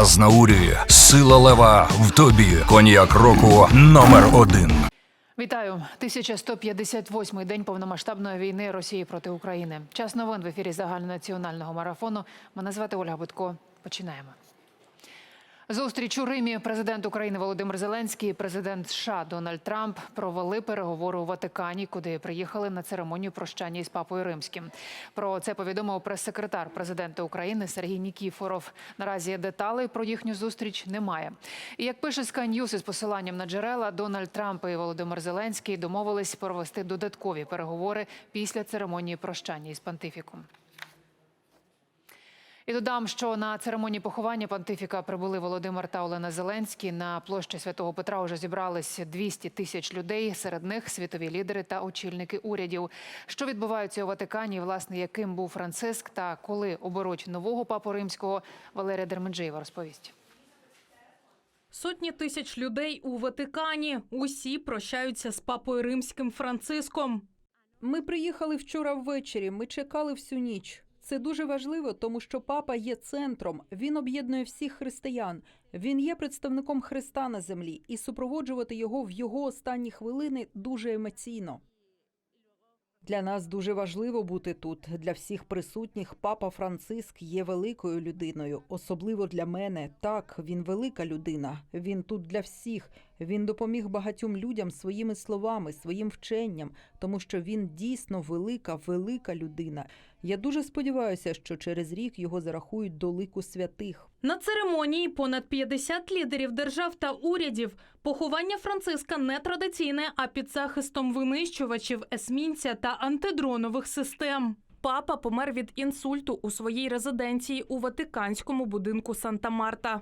Азнаурі, сила лева в тобі. Коньяк року номер один. Вітаю 1158-й день повномасштабної війни Росії проти України. Час новин в ефірі загальнонаціонального марафону. Мене звати Ольга Будко. Починаємо. Зустріч у Римі президент України Володимир Зеленський і президент США Дональд Трамп провели переговори у Ватикані, куди приїхали на церемонію прощання із папою римським. Про це повідомив прес-секретар президента України Сергій Нікіфоров. Наразі деталей про їхню зустріч немає. І як пише News із посиланням на джерела, Дональд Трамп і Володимир Зеленський домовились провести додаткові переговори після церемонії прощання із понтифіком. І додам, що на церемонії поховання понтифіка прибули Володимир та Олена Зеленські. На площі Святого Петра вже зібрались 200 тисяч людей. Серед них світові лідери та очільники урядів. Що відбувається у Ватикані, власне, яким був Франциск та коли оберуть нового папу римського, Валерія Дерменджиєва розповість. Сотні тисяч людей у Ватикані. Усі прощаються з папою римським Франциском. Ми приїхали вчора ввечері. Ми чекали всю ніч. Це дуже важливо, тому що папа є центром. Він об'єднує всіх християн. Він є представником Христа на землі, і супроводжувати його в його останні хвилини дуже емоційно. Для нас дуже важливо бути тут. Для всіх присутніх папа Франциск є великою людиною, особливо для мене. Так, він велика людина. Він тут для всіх. Він допоміг багатьом людям своїми словами, своїм вченням, тому що він дійсно велика, велика людина. Я дуже сподіваюся, що через рік його зарахують до лику святих. На церемонії понад 50 лідерів держав та урядів. Поховання Франциска не традиційне, а під захистом винищувачів, есмінця та антидронових систем. Папа помер від інсульту у своїй резиденції у Ватиканському будинку Санта-Марта.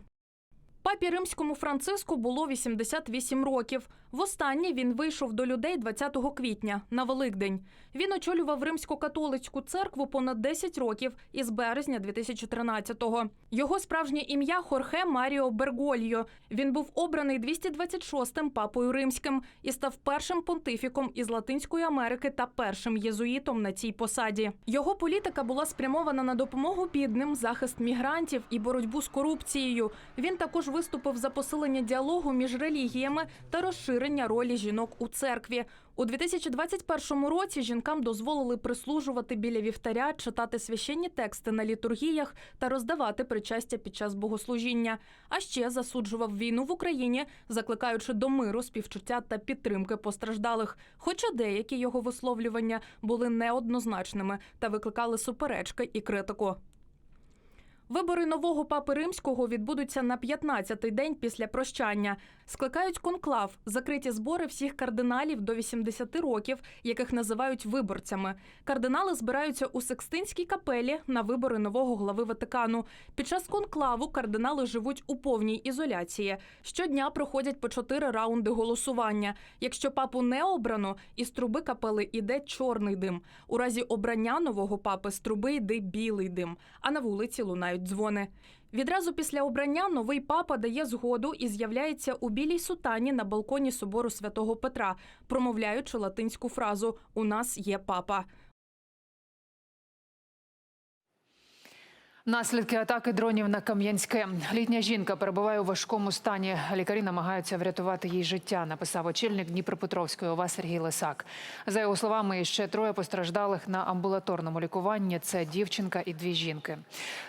Папі римському Франциску було 88 років. Востаннє він вийшов до людей 20 квітня на Великдень. Він очолював римсько-католицьку церкву понад 10 років із березня 2013-го. Його справжнє ім'я Хорхе Маріо Бергольо. Він був обраний 226-м папою римським і став першим понтифіком із Латинської Америки та першим єзуїтом на цій посаді. Його політика була спрямована на допомогу бідним, захист мігрантів і боротьбу з корупцією. Він також виступив за посилення діалогу між релігіями та розширення ролі жінок у церкві. У 2021 році жінкам дозволили прислужувати біля вівтаря, читати священні тексти на літургіях та роздавати причастя під час богослужіння. А ще засуджував війну в Україні, закликаючи до миру, співчуття та підтримки постраждалих. Хоча деякі його висловлювання були неоднозначними та викликали суперечки і критику. Вибори нового папи римського відбудуться на 15-й день після прощання. Скликають конклав, закриті збори всіх кардиналів до 80 років, яких називають виборцями. Кардинали збираються у Секстинській капелі на вибори нового глави Ватикану. Під час конклаву кардинали живуть у повній ізоляції. Щодня проходять по чотири раунди голосування. Якщо папу не обрано, із труби капели йде чорний дим. У разі обрання нового папи з труби йде білий дим, а на вулиці лунають дзвони. Відразу після обрання новий папа дає згоду і з'являється у білій сутані на балконі собору святого Петра, промовляючи латинську фразу У нас є папа. Наслідки атаки дронів на Кам'янське. Літня жінка перебуває у важкому стані. Лікарі намагаються врятувати їй життя. Написав очільник Дніпропетровської ОВА Сергій Лисак. За його словами, ще троє постраждалих на амбулаторному лікуванні. Це дівчинка і дві жінки.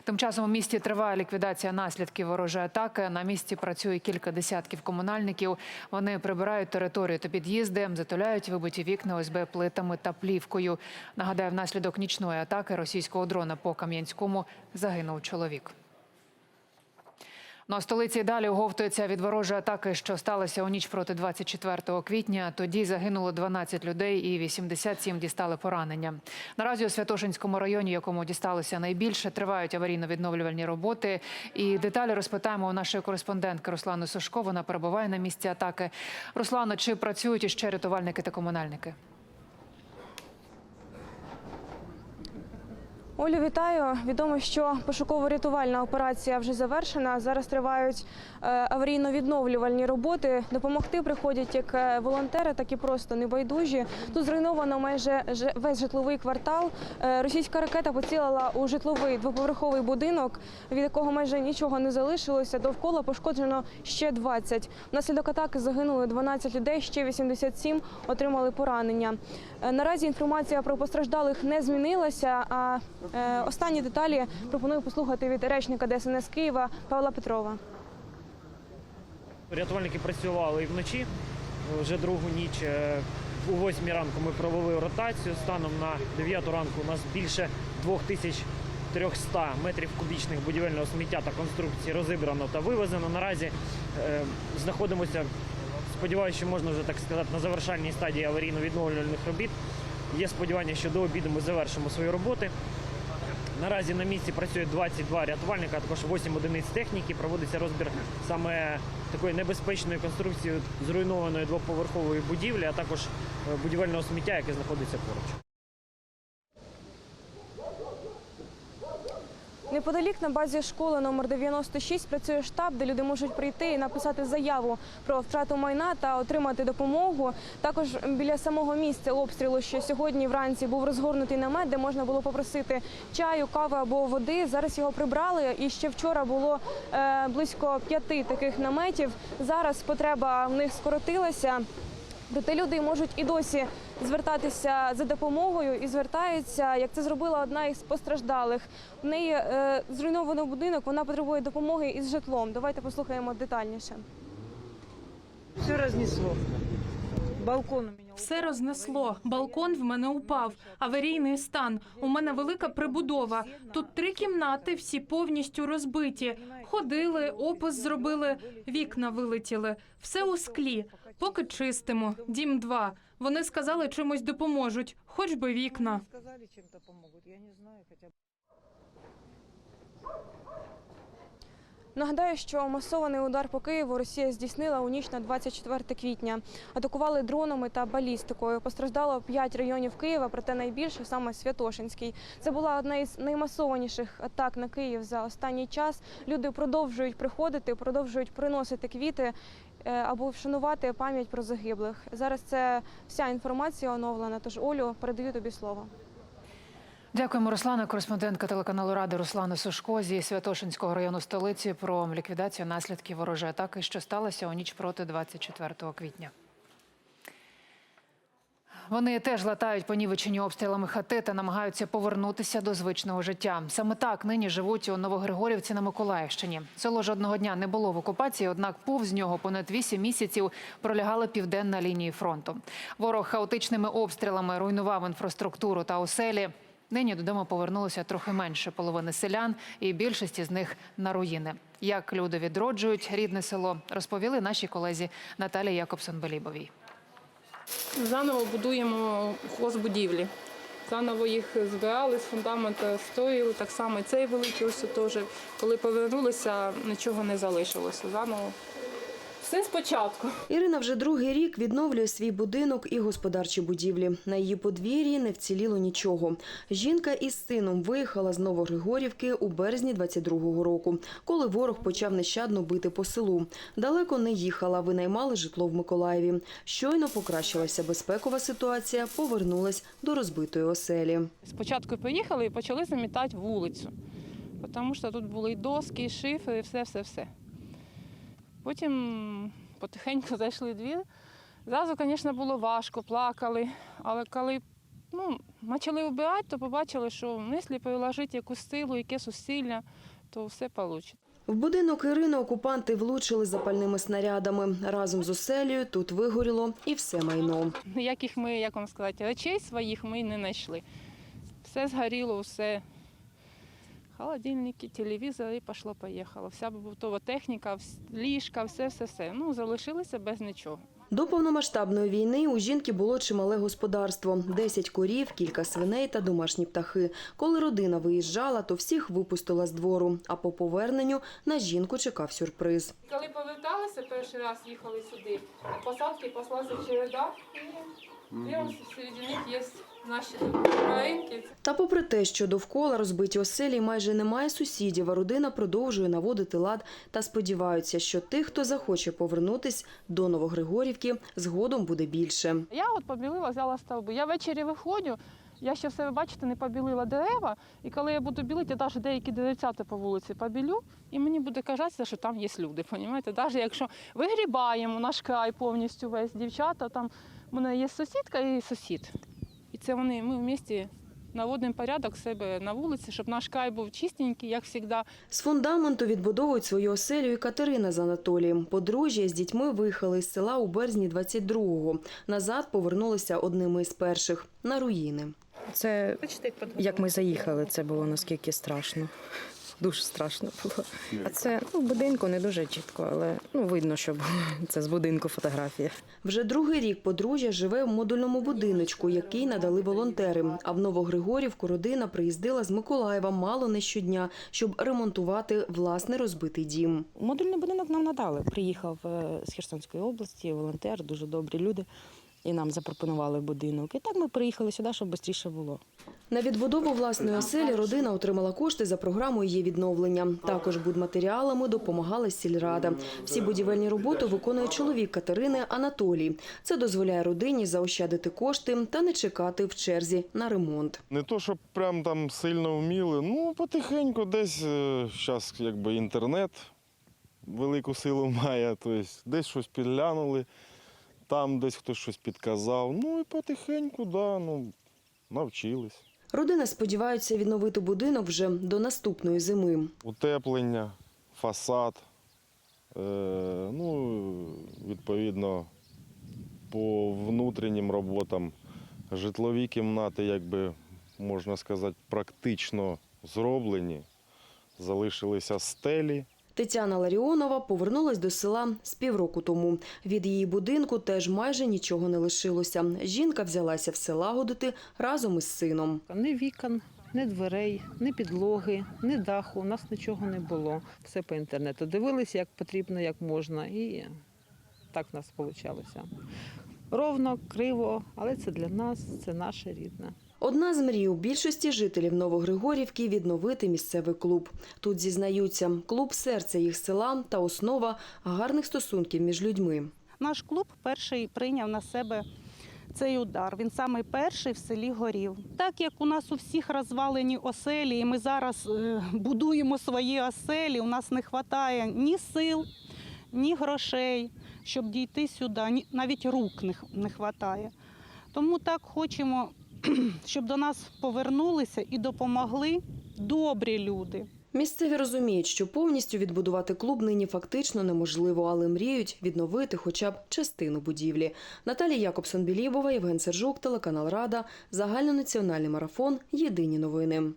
Тим часом у місті триває ліквідація наслідків ворожої атаки. На місці працює кілька десятків комунальників. Вони прибирають територію та під'їзди, затуляють вибиті вікна ОСБ плитами та плівкою. Нагадаю, внаслідок нічної атаки російського дрона по Кам'янському загинув чоловік. Ну, а столиці далі оговтується від ворожої атаки, що сталося у ніч проти 24 квітня. Тоді загинуло 12 людей і 87 дістали поранення. Наразі у Святошинському районі, якому дісталося найбільше, тривають аварійно-відновлювальні роботи. І деталі розпитаємо у нашої кореспондентки Руслани Сушко. Вона перебуває на місці атаки. Руслано, чи працюють іще рятувальники та комунальники? Олю, вітаю. Відомо, що пошуково-рятувальна операція вже завершена. Зараз тривають е, аварійно-відновлювальні роботи. Допомогти приходять як е, волонтери, так і просто небайдужі. Тут зруйновано майже весь житловий квартал. Е, Російська ракета поцілила у житловий двоповерховий будинок, від якого майже нічого не залишилося. Довкола пошкоджено ще 20. Внаслідок атаки загинули 12 людей, ще 87 отримали поранення. Наразі інформація про постраждалих не змінилася. А останні деталі пропоную послухати від речника ДСНС Києва Павла Петрова. Рятувальники працювали і вночі. Вже другу ніч е, у 8 ранку ми провели ротацію. Станом на 9 ранку у нас більше 2300 метрів кубічних будівельного сміття та конструкції розібрано та вивезено. Наразі е, знаходимося, сподіваюся, що можна вже так сказати, на завершальній стадії аварійно-відновлювальних робіт. Є сподівання, що до обіду ми завершимо свої роботи. Наразі на місці працює 22 рятувальника, а також 8 одиниць техніки. Проводиться розбір саме такої небезпечної конструкції зруйнованої двоповерхової будівлі, а також е, будівельного сміття, яке знаходиться поруч. Неподалік на базі школи номер 96 працює штаб, де люди можуть прийти і написати заяву про втрату майна та отримати допомогу. Також біля самого місця обстрілу, що сьогодні вранці був розгорнутий намет, де можна було попросити чаю, кави або води. Зараз його прибрали. І ще вчора було е, близько п'яти таких наметів. Зараз потреба в них скоротилася. Проте люди можуть і досі звертатися за допомогою і звертаються, як це зробила одна із постраждалих. В неї е, зруйновано будинок, вона потребує допомоги із житлом. Давайте послухаємо детальніше. Все разнесло. Балкон. Все рознесло. Балкон в мене упав. Аварійний стан. У мене велика прибудова. Тут три кімнати, всі повністю розбиті. Ходили, опис зробили, вікна вилетіли. Все у склі. Поки чистимо. Дім 2. Вони сказали, чимось допоможуть, хоч би вікна. Сказали, чем-то помогут. Я не знаю, хотя бы. Нагадаю, що масований удар по Києву Росія здійснила у ніч на 24 квітня. Атакували дронами та балістикою. Постраждало 5 районів Києва, проте найбільше саме Святошинський. Це була одна із наймасованіших атак на Київ за останній час. Люди продовжують приходити, продовжують приносити квіти е, аби вшанувати пам'ять про загиблих. Зараз це вся інформація оновлена. Тож Олю передаю тобі слово. Дякуємо, Руслана, кореспондентка телеканалу Ради Руслана Сушко зі Святошинського району столиці про ліквідацію наслідків ворожої атаки, що сталося у ніч проти 24 квітня. Вони теж латають понівечені обстрілами хати та намагаються повернутися до звичного життя. Саме так нині живуть у Новогригорівці на Миколаївщині. Село жодного дня не було в окупації, однак повз нього понад вісім місяців пролягала південна лінії фронту. Ворог хаотичними обстрілами руйнував інфраструктуру та оселі. Нині додому повернулося трохи менше половини селян, і більшість із них на руїни. Як люди відроджують рідне село, розповіли наші колезі Наталії Якобсон-Белібовій. Заново будуємо хозбудівлі. Заново їх збирали, з фундамента строїли. Так само цей великий ось теж. Коли повернулися, нічого не залишилося. Заново. Все спочатку. Ірина вже другий рік відновлює свій будинок і господарчі будівлі. На її подвір'ї не вціліло нічого. Жінка із сином виїхала з Новогригорівки у березні 22-го року, коли ворог почав нещадно бити по селу. Далеко не їхала, винаймали житло в Миколаєві. Щойно покращилася безпекова ситуація, повернулась до розбитої оселі. Спочатку приїхали і почали замітати вулицю. Тому що тут були і доски, і шифри, і все-все-все. Потім потихеньку зайшли двір. Зразу, звісно, було важко, плакали. Але коли ну, почали вбирати, то побачили, що якщо приложити якусь силу, якесь зусилля, то все вийде. В будинок Ірини окупанти влучили запальними снарядами. Разом з оселею тут вигоріло і все майно. Ніяких ми, як вам сказати, речей своїх ми не знайшли. Все згоріло, все. Холодильники, телевізор і пішло-поїхало. Вся побутова техніка, ліжка, все-все-все. Ну, залишилися без нічого. До повномасштабної війни у жінки було чимале господарство: 10 корів, кілька свиней та домашні птахи. Коли родина виїжджала, то всіх випустила з двору. А по поверненню на жінку чекав сюрприз. Коли поверталися, перший раз їхали сюди, посадки послалися череда і Прямо серед них є наші країнки. Та попри те, що довкола розбиті оселі майже немає сусідів, а родина продовжує наводити лад та сподіваються, що тих, хто захоче повернутись до Новогригорівки, згодом буде більше. Я от побілила, взяла стовби. Я ввечері виходжу, я ще в себе, бачите, не побілила дерева. І коли я буду білити, навіть деякі деревцята по вулиці побілю, і мені буде казатися, що там є люди. Понімаєте? Навіть якщо вигрібаємо наш край повністю весь дівчата, там в мене є сусідка і сусід. Це вони, ми в місті наводимо порядок себе на вулиці, щоб наш край був чистенький, як завжди. З фундаменту відбудовують свою оселю і Катерина з Анатолієм. Подружжя з дітьми виїхали з села у березні 22-го. Назад повернулися одними із перших на руїни. Це як ми заїхали, це було наскільки страшно. Дуже страшно було. А це ну, в будинку не дуже чітко, але ну, видно, що було. це з будинку фотографія. Вже другий рік подружжя живе в модульному будиночку, який надали волонтери. А в Новогригорівку родина приїздила з Миколаєва мало не щодня, щоб ремонтувати власний розбитий дім. Модульний будинок нам надали. Приїхав е, з Херсонської області, волонтер, дуже добрі люди. І нам запропонували будинок. І так ми приїхали сюди, щоб швидше було. На відбудову власної оселі родина отримала кошти за програмою її відновлення. Також будматеріалами допомагала сільрада. Всі будівельні роботи виконує чоловік Катерини Анатолій. Це дозволяє родині заощадити кошти та не чекати в черзі на ремонт. Не то, щоб прям там сильно вміли, ну потихеньку десь зараз якби інтернет велику силу має, тобто десь щось підглянули, там десь хтось щось підказав. Ну і потихеньку, да, ну, навчились. Родина сподівається відновити будинок вже до наступної зими. Утеплення, фасад, е, ну, відповідно, по внутрішнім роботам житлові кімнати, якби можна сказати, практично зроблені. Залишилися стелі. Тетяна Ларіонова повернулась до села з півроку тому. Від її будинку теж майже нічого не лишилося. Жінка взялася все лагодити разом із сином. Ні вікон, ні дверей, ні підлоги, ні даху. У нас нічого не було. Все по інтернету. Дивилися, як потрібно, як можна. І так в нас вийшло. Ровно, криво, але це для нас, це наше рідне. Одна з мрій у більшості жителів Новогригорівки – відновити місцевий клуб. Тут зізнаються, клуб – серце їх села та основа гарних стосунків між людьми. Наш клуб перший прийняв на себе цей удар. Він самий перший в селі горів. Так як у нас у всіх розвалені оселі, і ми зараз е, будуємо свої оселі, у нас не вистачає ні сил, ні грошей, щоб дійти сюди, навіть рук не вистачає. Тому так хочемо, щоб до нас повернулися і допомогли добрі люди. Місцеві розуміють, що повністю відбудувати клуб нині фактично неможливо, але мріють відновити хоча б частину будівлі. Наталія Якобсон-Білібова, Євген Сержук, телеканал Рада, загальнонаціональний марафон. Єдині новини.